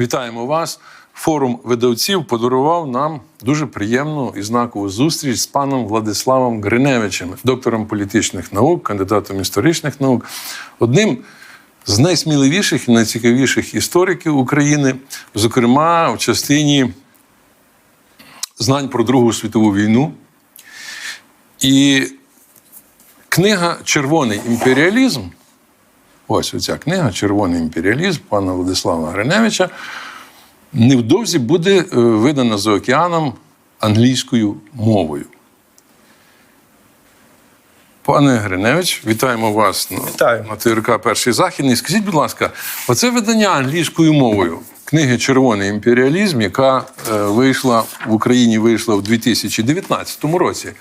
Вітаємо вас. Форум видавців подарував нам дуже приємну і знакову зустріч з паном Владиславом Гриневичем, доктором політичних наук, кандидатом історичних наук, одним з найсміливіших і найцікавіших істориків України, зокрема в частині знань про Другу світову війну. І книга Червоний імперіалізм. Ось оця книга Червоний імперіалізм пана Владислава Гриневича невдовзі буде е, видана за океаном англійською мовою. Пане Гриневич, вітаємо вас Вітаю. на ТРК Перший Західний. Скажіть, будь ласка, оце видання англійською мовою книги Червоний імперіалізм, яка е, вийшла в Україні вийшла в 2019 році.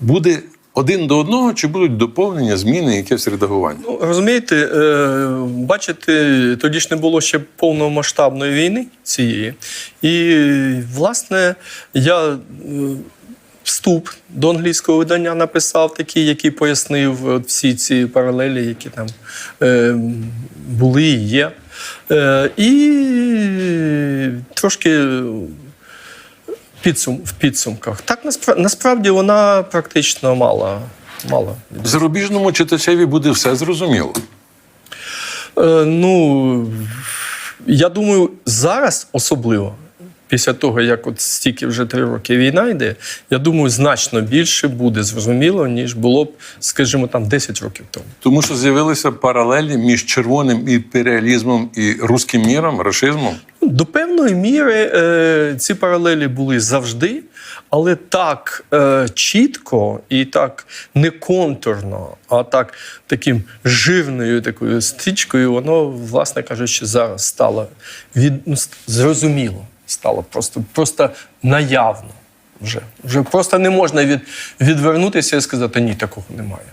Буде один до одного, чи будуть доповнення, зміни, якесь редагування? Ну, розумієте, е, бачите, тоді ж не було ще повномасштабної війни цієї. І, власне, я е, вступ до англійського видання написав такий, який пояснив всі ці паралелі, які там е, були і є. Е, і трошки підсум, в підсумках. Так, наспра- насправді вона практично мала. мала. В Зарубіжному читачеві буде все зрозуміло. Е, ну, я думаю, зараз особливо, після того, як от стільки вже три роки війна йде, я думаю, значно більше буде зрозуміло, ніж було б, скажімо, там 10 років тому. Тому що з'явилися паралелі між червоним імперіалізмом і руським міром, рашизмом. До певної міри е, ці паралелі були завжди, але так е, чітко і так не контурно, а так таким жирною такою стрічкою, воно, власне кажучи, зараз стало від, ну, зрозуміло. Стало просто, просто наявно. Вже. вже просто не можна від, відвернутися і сказати, ні, такого немає.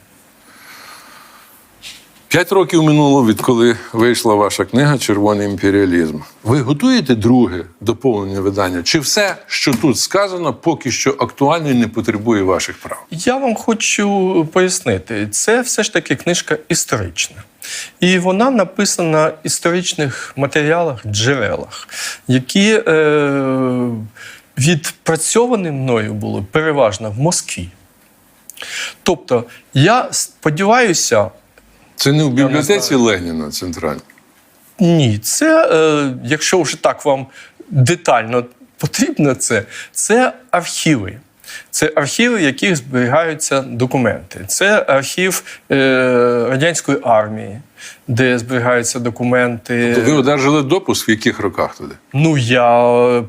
П'ять років минуло, відколи вийшла ваша книга Червоний імперіалізм. Ви готуєте друге доповнення видання? Чи все, що тут сказано, поки що актуально і не потребує ваших прав? Я вам хочу пояснити, це все ж таки книжка історична. І вона написана в історичних матеріалах, джерелах, які е, відпрацьовані мною були переважно в Москві. Тобто, я сподіваюся, Це не в бібліотеці. Леніна центральна. ні, це, е, якщо вже так вам детально потрібно це, це архіви. Це архіви, в яких зберігаються документи. Це архів е, радянської армії, де зберігаються документи. То ви одержали допуск в яких роках туди? Ну, я е,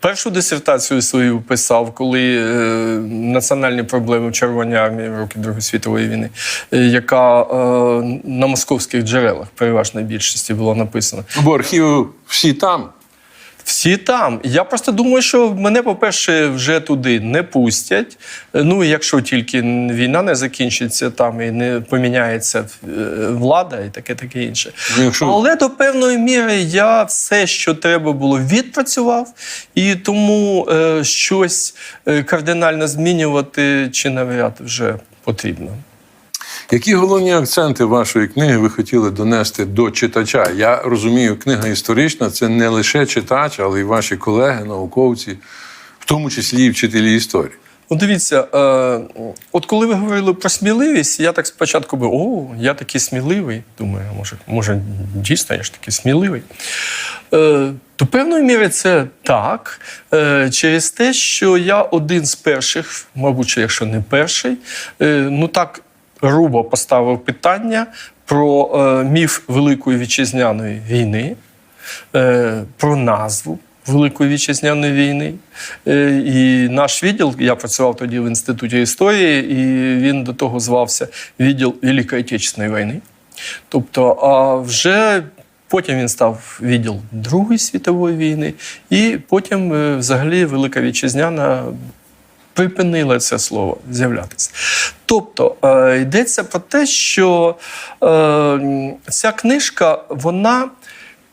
першу дисертацію свою писав, коли е, національні проблеми в Червоній армії в роки Другої світової війни, е, яка на московських джерелах переважної більшості була написана. Бо архіви всі там. Всі там. Я просто думаю, що мене, по-перше, вже туди не пустять. Ну, якщо тільки війна не закінчиться там і не поміняється е, влада і таке таке інше. Ну, якщо- Але до певної міри я все, що треба було, відпрацював, і тому е, щось е, кардинально змінювати чи навряд вже потрібно. Які головні акценти вашої книги ви хотіли донести до читача? Я розумію, книга історична це не лише читач, але й ваші колеги, науковці, в тому числі і вчителі історії. Ну, дивіться, е, от коли ви говорили про сміливість, я так спочатку би, о, я такий сміливий. Думаю, може, може дійсно я ж такий сміливий. Е, до певної міри це так, е, через те, що я один з перших, мабуть, якщо не перший, е, ну так грубо поставив питання про е, міф Великої вітчизняної війни, е, про назву Великої вітчизняної війни. Е, І наш відділ, я працював тоді в інституті історії, і він до того звався відділ Великої Отечественної війни. Тобто, а вже потім він став відділ Другої світової війни, і потім, взагалі, Велика Вітчизняна припинила це слово з'являтися. Тобто е, йдеться про те, що е, ця книжка вона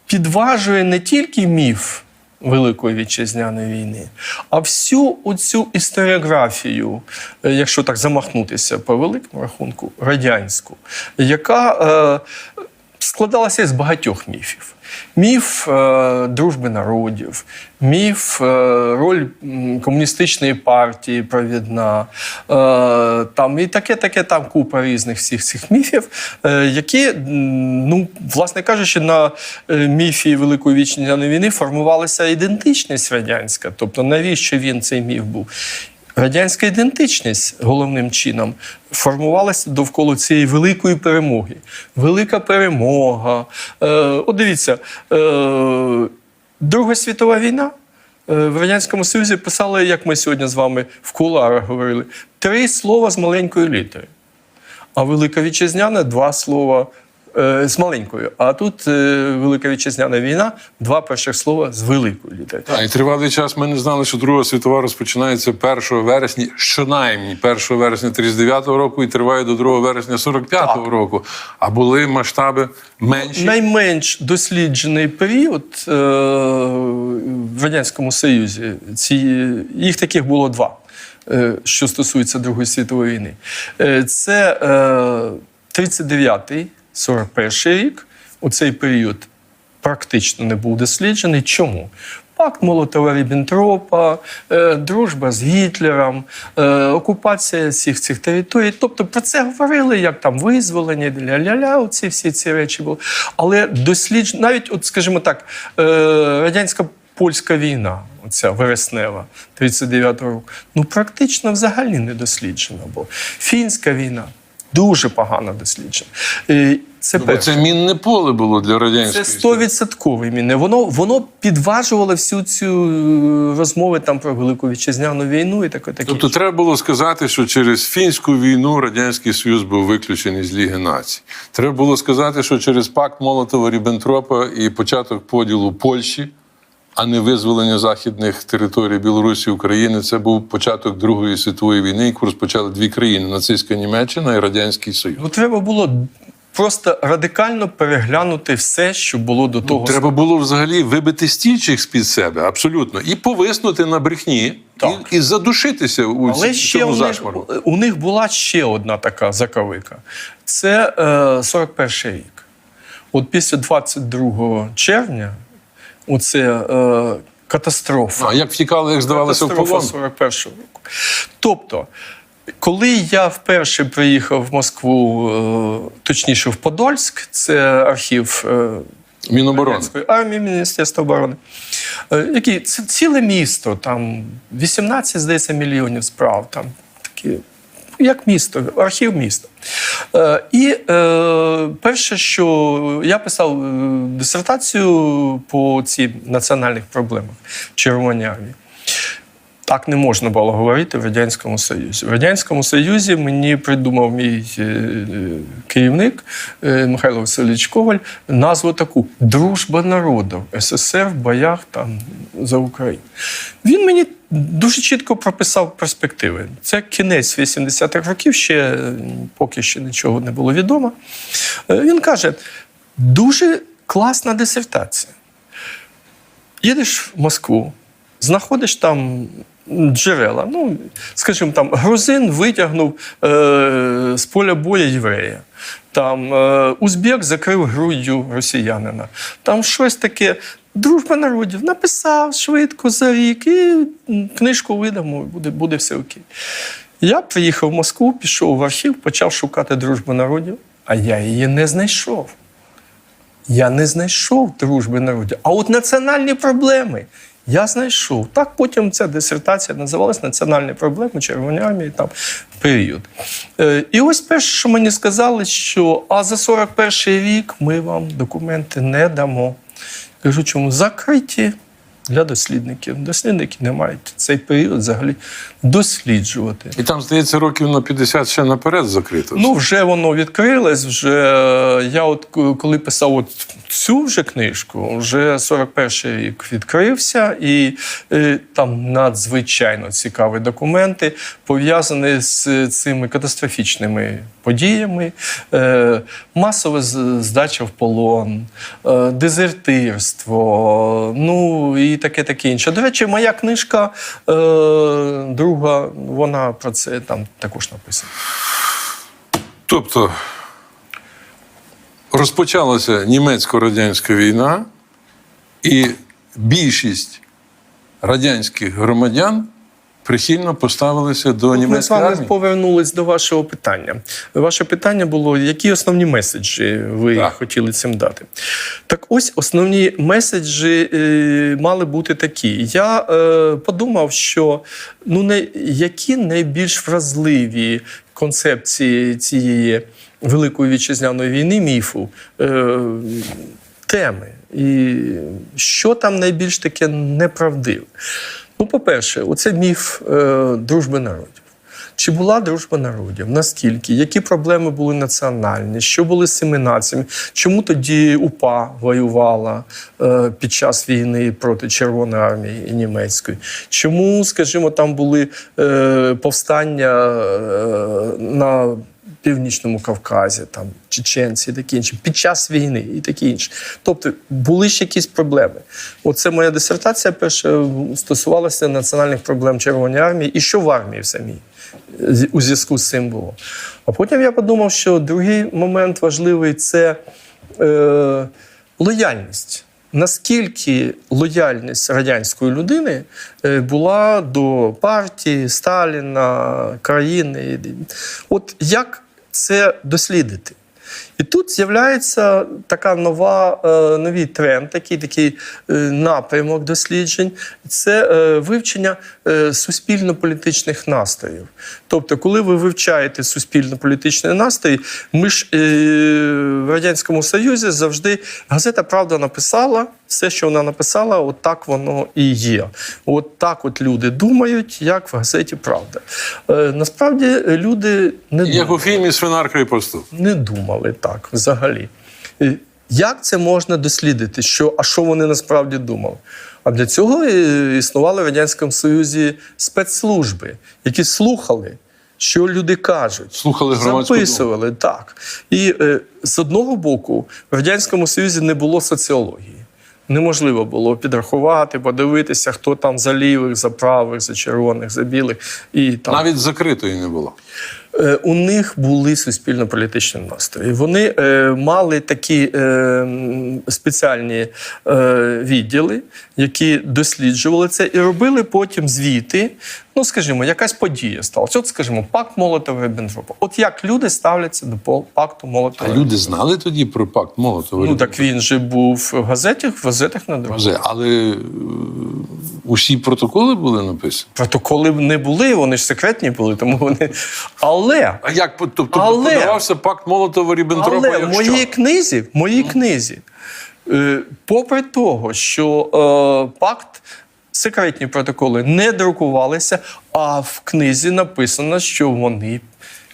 підважує не тільки міф Великої вітчизняної війни, а всю оцю історіографію, е, якщо так замахнутися по великому рахунку, радянську, яка е, складалася з багатьох міфів. Міф е, дружби народів, міф е, роль комуністичної партії провідна, е, там і таке, таке там купа різних всіх цих міфів, які, ну, власне кажучи, на міфі Великої вітчизняної війни формувалася ідентичність радянська. Тобто, навіщо він цей міф був? Радянська ідентичність головним чином формувалася довкола цієї великої перемоги. Велика перемога. Е, от дивіться, е, Друга світова війна. е, В Радянському Союзі писали, як ми сьогодні з вами в куларах говорили, три слова з маленької літери. А Велика Вітчизняна два слова з маленькою. А тут е, Велика Вітчизняна війна, два перших слова з великої літери. А, і тривалий час ми не знали, що Друга світова розпочинається 1 вересня, щонаймniej 1 вересня 39-го року і триває до 2 вересня 45-го року. А були масштаби менші. Найменш досліджений період е, в Радянському Союзі. Ці, їх таких було два, е, що стосується Другої світової війни. Е, це е, 39-й, 41-й рік. У цей період практично не був досліджений. Чому? Пакт Молотова Ріббентропа, е, дружба з Гітлером, е, окупація всіх цих територій. Тобто про це говорили, як там визволення, ля-ля-ля, оці всі ці речі були. Але дослідж... навіть, от, скажімо так, е, радянська польська війна, оця вереснева 39-го року, ну практично взагалі не досліджена була. Фінська війна дуже погано досліджена. Е, Це перше. це мінне поле було для радянської. Це стовідсоткове мінне. Воно, воно підважувало всю цю е, розмови там про Велику Вітчизняну війну і таке таке. Тобто треба було сказати, що через фінську війну Радянський Союз був виключений з Ліги націй. Треба було сказати, що через пакт Молотова Ріббентропа і початок поділу Польщі, а не визволення західних територій Білорусі України, це був початок Другої світової війни, яку розпочали дві країни нацистська Німеччина і Радянський Союз. Ну, треба було просто радикально переглянути все, що було до того. Треба було взагалі вибити стільчик з-під себе, абсолютно, і повиснути на брехні, Так. і, і задушитися у Але ці- ще цьому у них, у них була ще одна така заковика. Це е, 41 рік. От після 22 червня, оце е, катастрофа. А як втікали, як здавалося в полон? 41-го року. Тобто, коли я вперше приїхав в Москву, е, точніше в Подольськ, це архів е, Міноборони. Армії Міністерства оборони, е, який це ціле місто, там 18, здається, мільйонів справ. Там такі. Як місто, архів міста. Е, і е, перше, що я писав е, дисертацію по цій національних проблемах в Червоній армії. Так не можна було говорити в Радянському Союзі. В Радянському Союзі мені придумав мій е, е, керівник е, Михайло Васильович Коваль назву таку Дружба народів СССР в боях там за Україну. Він мені дуже чітко прописав перспективи. Це кінець 80-х років, ще поки ще нічого не було відомо. Він каже: дуже класна дисертація. Їдеш в Москву, знаходиш там джерела. Ну, скажімо, там грузин витягнув е, з поля боя єврея. Там е, Узбек закрив груддю росіянина. Там щось таке. Дружба народів написав швидко за рік і книжку видамо, буде, буде все окей. Я приїхав в Москву, пішов в архів, почав шукати дружбу народів, а я її не знайшов. Я не знайшов дружби народів. А от національні проблеми я знайшов. Так потім ця дисертація називалась Національні проблеми Червоної армії там період. Е, і ось перше, що мені сказали, що а за 41 рік ми вам документи не дамо. Кажу, чому закриті для дослідників. Дослідники не мають цей період взагалі досліджувати. І там, здається, років на 50 ще наперед закрито. Ну, вже воно відкрилось. Вже е, я, от коли писав от цю вже книжку, вже 41-й рік відкрився, і е, там надзвичайно цікаві документи пов'язані з цими катастрофічними подіями, е, масова здача в полон, е, дезертирство, ну і таке таке інше. До речі, моя книжка е, друга, вона про це там також написана. Тобто розпочалася німецько-радянська війна, і більшість радянських громадян прихильно поставилися до Ми з вами армії. повернулись до вашого питання. Ваше питання було, які основні меседжі ви Так. хотіли цим дати? Так ось основні меседжі е, мали бути такі. Я е, подумав, що ну, не, які найбільш вразливі концепції цієї Великої вітчизняної війни, міфу, е, теми. І що там найбільш таке неправдиве? Ну, по-перше, оце міф е, дружби народів. Чи була дружба народів? Наскільки? Які проблеми були національні? Що були з цими націями? Чому тоді УПА воювала е, під час війни проти Червоної армії німецької? Чому, скажімо, там були е, повстання е, на Північному Кавказі, там чеченці і таке інше, під час війни і таке інше. Тобто були ж якісь проблеми. Оце моя дисертація перша стосувалася національних проблем Червоної армії і що в армії в самій у зв'язку з цим було. А потім я подумав, що другий момент важливий це е, лояльність. Наскільки лояльність радянської людини е, була до партії, Сталіна, країни? От як це дослідити? І тут з'являється така нова, е, новий тренд, такий, такий е, напрямок досліджень. Це е, вивчення суспільно-політичних настроїв. Тобто, коли ви вивчаєте суспільно-політичні настрої, ми ж в Радянському Союзі завжди газета Правда написала все, що вона написала, от так воно і є. От так от люди думають, як в газеті Правда. Насправді люди не Як у фільмі Свинарка і пастух. не думали так взагалі. І Як це можна дослідити? Що, а що вони насправді думали? А для цього існували в Радянському Союзі спецслужби, які слухали, що люди кажуть. Слухали громадську думку. Записували, так. І е, з одного боку, в Радянському Союзі не було соціології. Неможливо було підрахувати, подивитися, хто там за лівих, за правих, за червоних, за білих. І там Навіть закритої не було. Е, У них були суспільно-політичні настрої. Вони е, мали такі е, спеціальні відділи, які досліджували це і робили потім звіти. Ну, скажімо, якась подія сталася. От, скажімо, пакт молотова ріббентропа От як люди ставляться до пакту А люди знали тоді про пакт Молотова? Ну так він же був в газетах, в газетах на Разе, Але е, усі протоколи були написані. Протоколи не були, вони ж секретні були, тому вони. Але А як тобто Але- подавався пакт молотова ріббентропа Але як в моїй книзі, в моїй книзі, е, попри того, що е, пакт. Секретні протоколи не друкувалися, а в книзі написано, що вони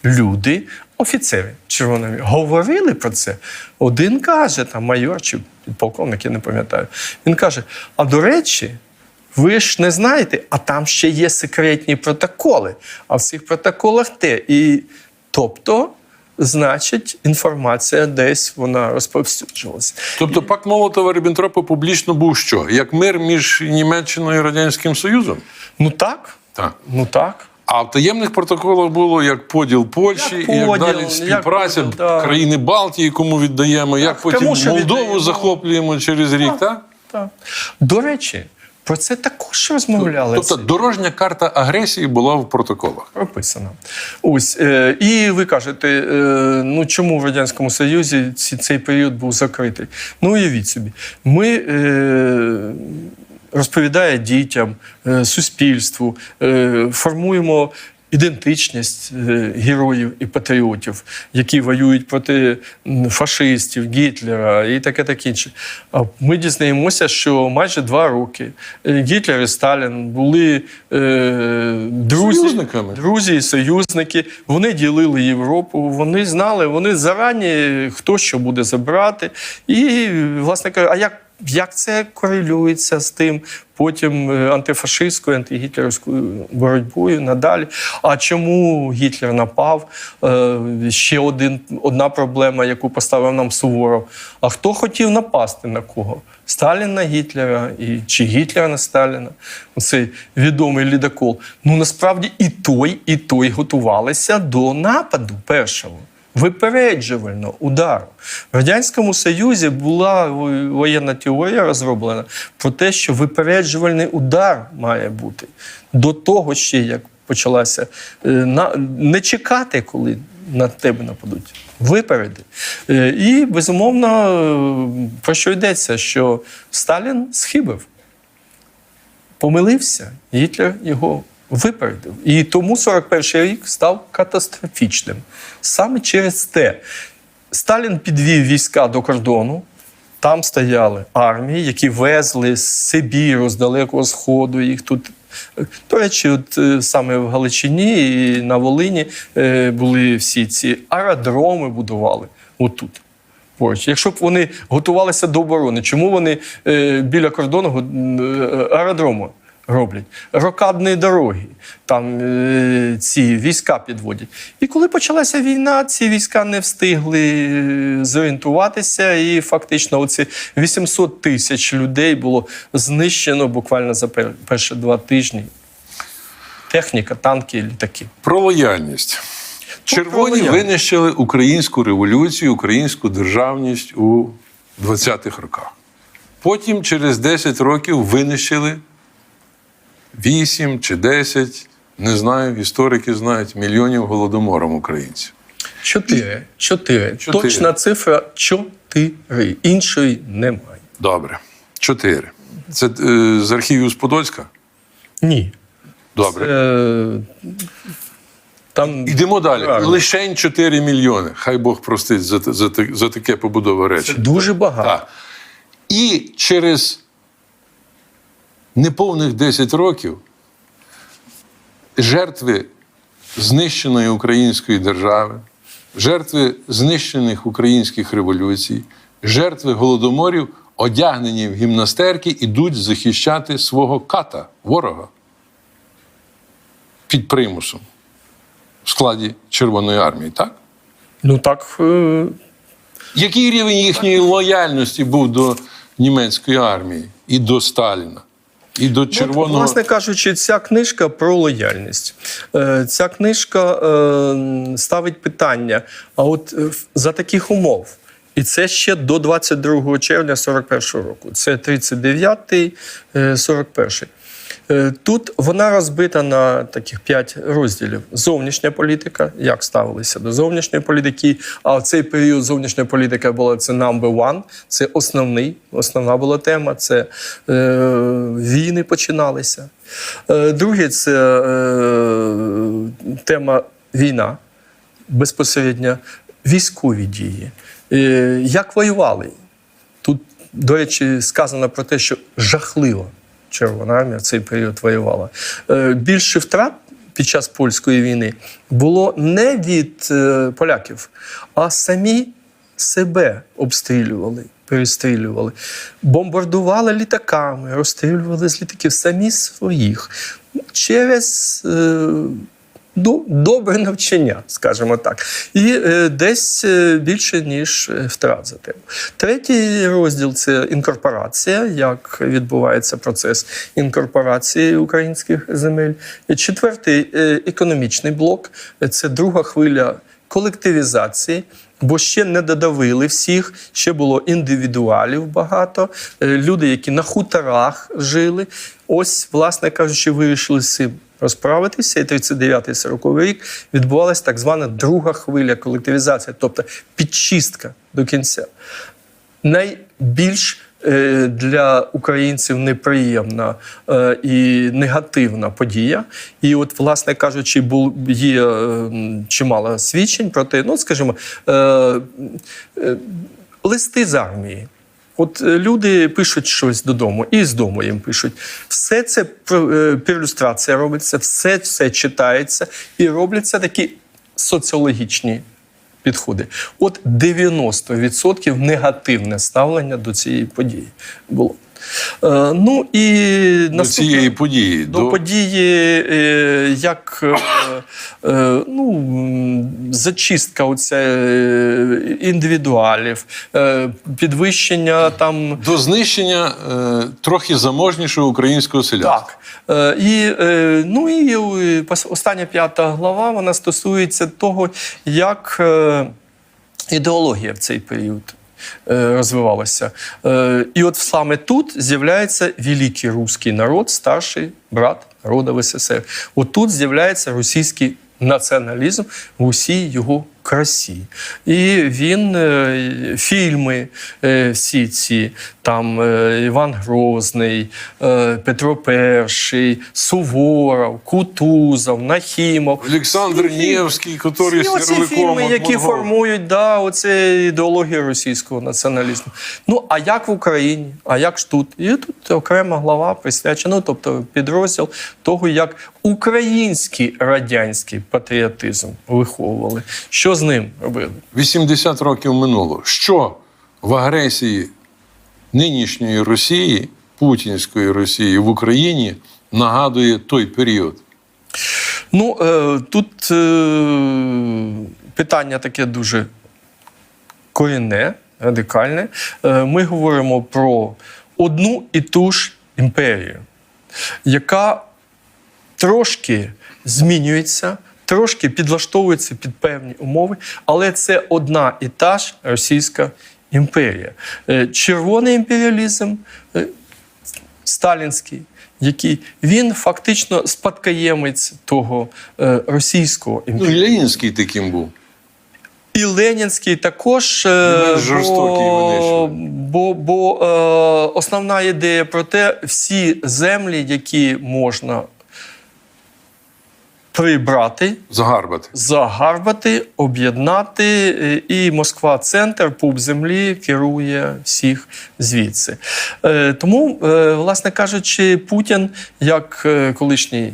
люди, офіцери Червоної говорили про це. Один каже, там майор чи полковник, я не пам'ятаю. Він каже: а до речі, ви ж не знаєте, а там ще є секретні протоколи. А в цих протоколах те. І тобто, значить, інформація десь вона розповсюджувалася. Тобто пакт молотова ріббентропа публічно був що? Як мир між Німеччиною і Радянським Союзом? Ну так, Так. ну так. А в таємних протоколах було як поділ Польщі, Як і як поділ, далі як співпраця поділ, да. країни Балтії, кому віддаємо, як потім Молдову віддаємо. захоплюємо через рік, так? так. До речі, про це також розмовляли. Тобто дорожня карта агресії була в протоколах. Прописана. Ось. Е, і ви кажете, е, ну чому в Радянському Союзі ці, цей період був закритий? Ну, уявіть собі, ми. Е, Розповідає дітям, е, суспільству, е, формуємо ідентичність е, героїв і патріотів, які воюють проти фашистів, Гітлера і таке таке інше. Ми дізнаємося, що майже два роки е, Гітлер і Сталін були е, друзі, друзі і союзники. Вони ділили Європу, вони знали, вони зарані хто що буде забрати. І, власне кажучи, а як, як це корелюється з тим потім е, антифашистською, антигітлерівською боротьбою надалі? А чому Гітлер напав? Е, Ще один, одна проблема, яку поставив нам Суворов. А хто хотів напасти на кого? Сталін на Гітлера і чи Гітлер на Сталіна? Оцей відомий лідокол. Ну насправді і той, і той готувалися до нападу першого. Випереджувального удару. В Радянському Союзі була воєнна теорія розроблена про те, що випереджувальний удар має бути до того, ще як почалася е, не чекати, коли на тебе нападуть. Випереди. Е, І, безумовно, е, про що йдеться? Що Сталін схибив помилився, Гітлер його випередив. І тому 41-й рік став катастрофічним. Саме через те, Сталін підвів війська до кордону. Там стояли армії, які везли з Сибіру, з Далекого Сходу. Їх тут. До речі, от е, саме в Галичині і на Волині е, були всі ці аеродроми будували отут. Поруч. Якщо б вони готувалися до оборони, чому вони е, біля кордону аеродрому роблять? Рокадні дороги, там е, ці війська підводять. І коли почалася війна, ці війська не встигли е, зорієнтуватися, і фактично оці 800 тисяч людей було знищено буквально за перші два тижні. Техніка, танки, літаки. Про лояльність. Червоні про лояльність. винищили українську революцію, українську державність у 20-х роках. Потім, через 10 років, винищили 8 чи 10, не знаю, історики знають, мільйонів голодомором українців. Чотири. Чотири. Чотири. Точна цифра чотири. Іншої немає. Добре. Чотири. Це е, з архівів з Подольська? Ні. Добре. Е, там Йдемо далі. Правильно. Лишень 4 мільйони. Хай Бог простить за, за, за, таке побудове це дуже багато. Так. І через неповних 10 років жертви знищеної української держави, жертви знищених українських революцій, жертви голодоморів, одягнені в гімнастерки, ідуть захищати свого ката, ворога під примусом в складі Червоної армії, так? Ну так. Е, Який рівень їхньої лояльності був до німецької армії і до Сталіна, і до От, власне кажучи, ця книжка про лояльність. Е, Ця книжка е, ставить питання: а от е, за таких умов. І це ще до 22 червня 41 року. Це 39-й, е, 41-й. Е, Тут вона розбита на таких п'ять розділів: зовнішня політика, як ставилися до зовнішньої політики. А в цей період зовнішня політика була це number one, це основний, основна була тема. Це е, війни починалися. Е, друге, це е, тема війна, безпосередньо військові дії. Е, як воювали? Тут, до речі, сказано про те, що жахливо Червона армія в цей період воювала. Е, Більше втрат під час польської війни було не від е, поляків, а самі себе обстрілювали. Перестрілювали, бомбардували літаками, розстрілювали з літаків самі своїх через до- добре навчання, скажімо так, і е, десь е, більше ніж е, втрат за тим. Третій розділ це інкорпорація, як відбувається процес інкорпорації українських земель. Четвертий економічний блок це друга хвиля колективізації. Бо ще не додавили всіх, ще було індивідуалів багато, люди, які на хуторах жили. Ось, власне кажучи, вирішили з цим розправитися. І 39-40 рік відбувалася так звана друга хвиля колективізації, тобто підчистка до кінця. Найбільш е, для українців неприємна е, і негативна подія. І, от, власне кажучи, є е, чимало свідчень про те, ну, скажімо, листи з армії. От е, люди пишуть щось додому, і з дому їм пишуть. Все це е, робиться, все це читається і робляться такі соціологічні підходи. От 90% негативне ставлення до цієї події було. Е, ну і до цієї події. до події, е, як е, ну, зачистка оця, індивідуалів, підвищення там. до знищення трохи заможнішого українського селянства. Так. І, ну і остання п'ята глава вона стосується того, як ідеологія в цей період розвивалася. Е, І от саме тут з'являється великий русський народ, старший брат народа в СССР. От тут з'являється російський націоналізм в Росії його красі. І він е, фільми е, всі ці, там е, Іван Грозний, Петро І, Суворов, Кутузов, Нахімов. Олександр. Невський, який оці фільми, які формують да, оце ідеологію російського націоналізму. Ну а як в Україні? А як ж тут? І тут окрема глава присвячена, ну, тобто підрозділ того, як український радянський патріотизм виховували. Що з ним робили? 80 років минуло. Що в агресії нинішньої Росії, путінської Росії в Україні нагадує той період? Ну е, тут е, питання таке дуже корінне, радикальне. Е, ми говоримо про одну і ту ж імперію, яка трошки змінюється, трошки підлаштовується під певні умови, але це одна і та ж Російська імперія. Е, Червоний імперіалізм. е, сталінський, який він фактично спадкоємець того е, російського Ну, імперіалізму. і Ленінський таким був. І Ленінський також. е, жорстокий бо, бо, бо е, основна ідея про те, всі землі, які можна прибрати, Загарбати. загарбати, об'єднати, е, і Москва, центр, пуп землі, керує всіх звідси. Е, Тому, е, власне кажучи, Путін, як колишній.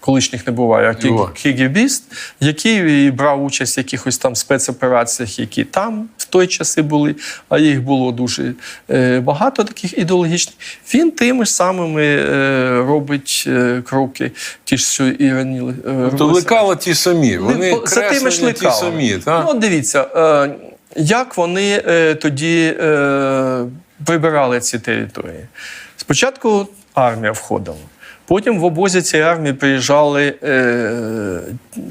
Колишніх не буває, а кігібіст, який брав участь в якихось там спецопераціях, які там той часи були, а їх було дуже е, багато таких ідеологічних. Він тими ж самими е, робить е, кроки, ті ж, що і раніли. То робилися. лекала ті самі. Вони за тими ж ті самі. Та? Ну, дивіться, як вони тоді вибирали ці території. Спочатку армія входила. Потім в обозі цієї армії приїжджали е,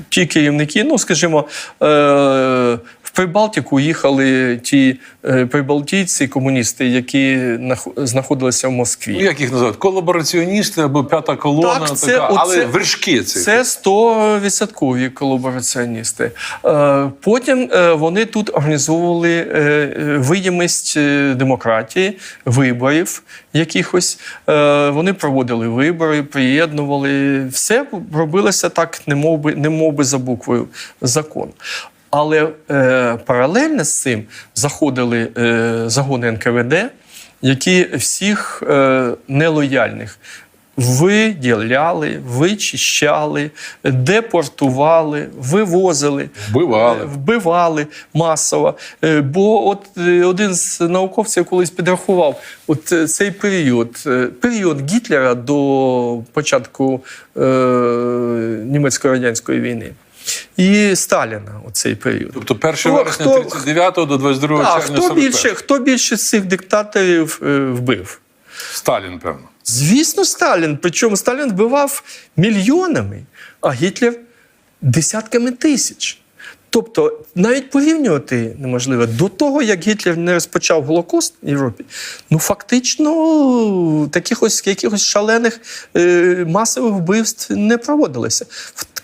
ті керівники, ну, скажімо, е, в Прибалтику їхали ті прибалтійці, комуністи, які нах- знаходилися в Москві. Ну, як їх називають? Колабораціоністи або п'ята колона, Так, це така, але вершки ці. Це 100% колабораціоністи. Е, Потім е, вони тут організовували е, е, видимість е, демократії, виборів якихось. Е, Вони проводили вибори, приєднували. Все робилося так, немов би, немов би за буквою закону. Але е, паралельно з цим заходили е, загони НКВД, які всіх е, нелояльних виділяли, вичищали, депортували, вивозили. Вбивали. Е, Вбивали масово. Е, Бо от е, один з науковців колись підрахував от цей період, період Гітлера до початку е, німецько-радянської війни. І Сталіна оцей період. Тобто 1 Хто- вересня хто- 39 до 22 Так, червня хто більше, хто більше з цих диктаторів е, вбив? Сталін, певно. Звісно, Сталін. Причому Сталін вбивав мільйонами, а Гітлер десятками тисяч. Тобто навіть порівнювати неможливо до того, як Гітлер не розпочав Голокост в Європі, ну фактично таких ось якихось шалених е, масових вбивств не проводилося.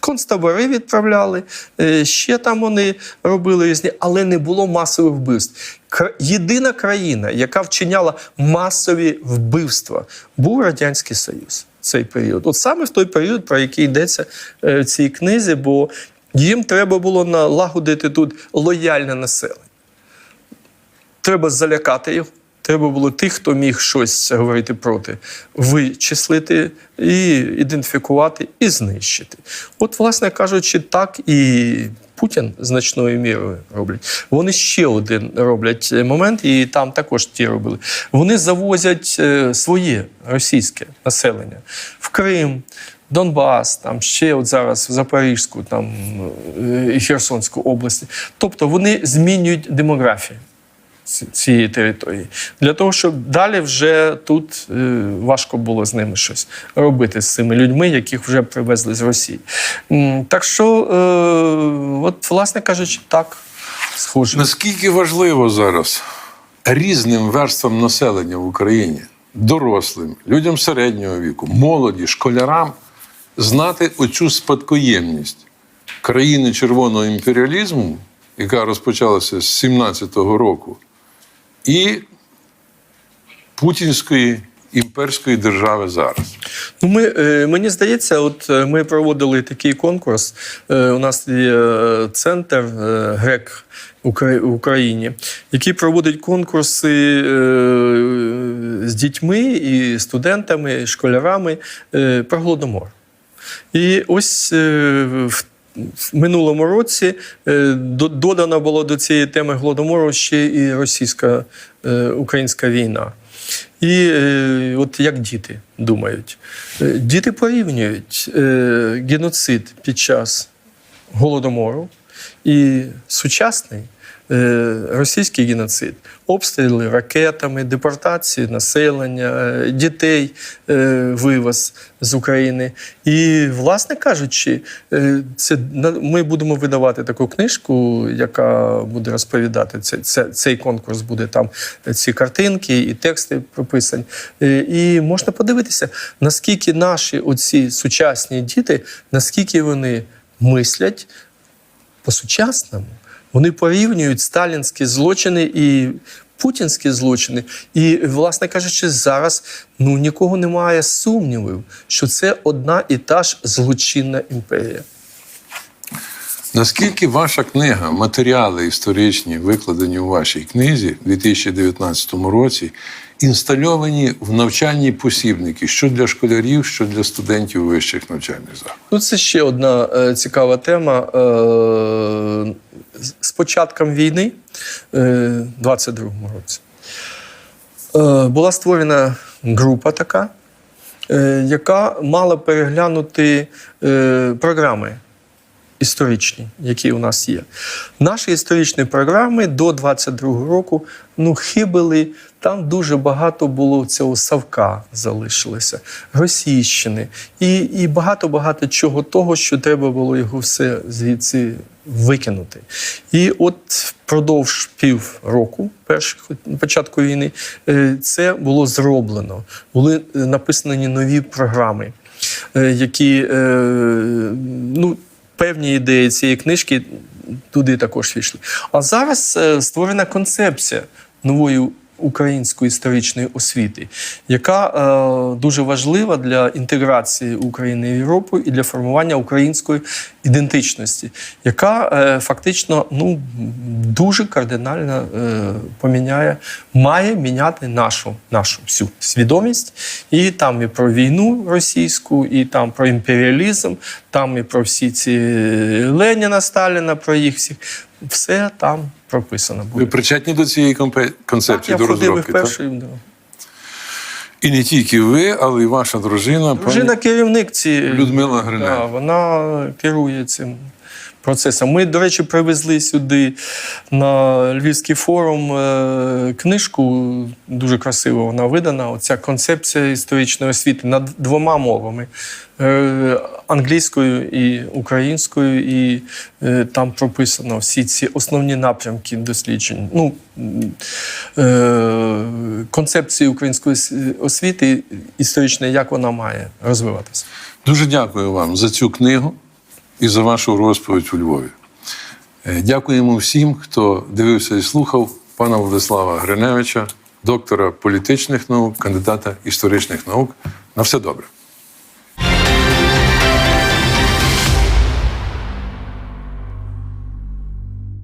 Концтабори відправляли, е, ще там вони робили різні, але не було масових вбивств. Єдина країна, яка вчиняла масові вбивства, був Радянський Союз. Цей період, от саме в той період, про який йдеться е, в цій книзі, бо їм треба було налагодити тут лояльне населення. Треба залякати його. Треба було тих, хто міг щось говорити проти, вичислити і ідентифікувати і знищити. От, власне кажучи, так і Путін значною мірою роблять. Вони ще один роблять момент, і там також ті робили. Вони завозять е, своє російське населення в Крим. Донбас, там ще от зараз в Запорізьку там, е, Херсонську області. Тобто вони змінюють демографію цієї території. Для того, щоб далі вже тут е, важко було з ними щось робити з цими людьми, яких вже привезли з Росії. Так що, е, от, власне кажучи, так. схожі. Наскільки важливо зараз різним верствам населення в Україні, дорослим, людям середнього віку, молоді, школярам знати оцю спадкоємність країни червоного імперіалізму, яка розпочалася з 17-го року, і путінської імперської держави зараз. Ну, ми, е, мені здається, от е, ми проводили такий конкурс. Е, У нас є центр ГРЕК в Україні, який проводить конкурси з дітьми і студентами, школярами про голодомор. І ось в в минулому році е, додано було до цієї теми голодомору ще і російська е, українська війна. І е, от як діти думають, діти порівнюють геноцид під час голодомору і сучасний російський геноцид, обстріли ракетами, депортації населення, е, дітей, е, вивоз з України. І, власне кажучи, е, це ми будемо видавати таку книжку, яка буде розповідати це, це, цей конкурс. Буде там ці картинки і тексти прописані. Е, І можна подивитися, наскільки наші оці сучасні діти, наскільки вони мислять по-сучасному. Вони порівнюють сталінські злочини і путінські злочини. І, власне кажучи, зараз ну, нікого немає сумнівів, що це одна і та ж злочинна імперія. Наскільки ваша книга, матеріали історичні, викладені у вашій книзі в 2019 році, інстальовані в навчальні посібники, що для школярів, що для студентів вищих навчальних закладів? Ну, це ще одна е, цікава тема. Е, з початком війни, е, 22-му році, е, була створена група така, е, яка мала переглянути е, програми історичні, які у нас є. Наші історичні програми до 22-го року ну, хибили. Там дуже багато було цього савка залишилося, російщини і, і багато-багато чого того, що треба було його все звідси викинути. І от впродовж півроку, перших початку війни, е, це було зроблено. Були е, написані нові програми, е, які ну, певні ідеї цієї книжки туди також війшли. А зараз е, створена концепція нової української історичної освіти, яка е, дуже важлива для інтеграції України в Європу і для формування української ідентичності, яка е, фактично ну, дуже кардинально е, поміняє, має міняти нашу, нашу всю свідомість. І там і про війну російську, і там про імперіалізм, там і про всі ці Леніна, Сталіна, про їх всіх. Все там прописано буде. Ви причетні до цієї концепції, Так, я до і розробки? так? вперше. Да. І не тільки ви, але й ваша дружина, Дружина пані керівник цієї Людмила Гриневич. Да, вона керує цим процесом. Ми, до речі, привезли сюди на Львівський форум е, книжку, дуже красиво вона видана. Оця концепція історичної освіти над двома мовами. е, Англійською і українською, і е, там прописано всі ці основні напрямки досліджень. Ну, концепції української освіти історичної, як вона має розвиватися. Дуже дякую вам за цю книгу і за вашу розповідь у Львові. Е, Дякуємо всім, хто дивився і слухав пана Владислава Гриневича, доктора політичних наук, кандидата історичних наук. На все добре.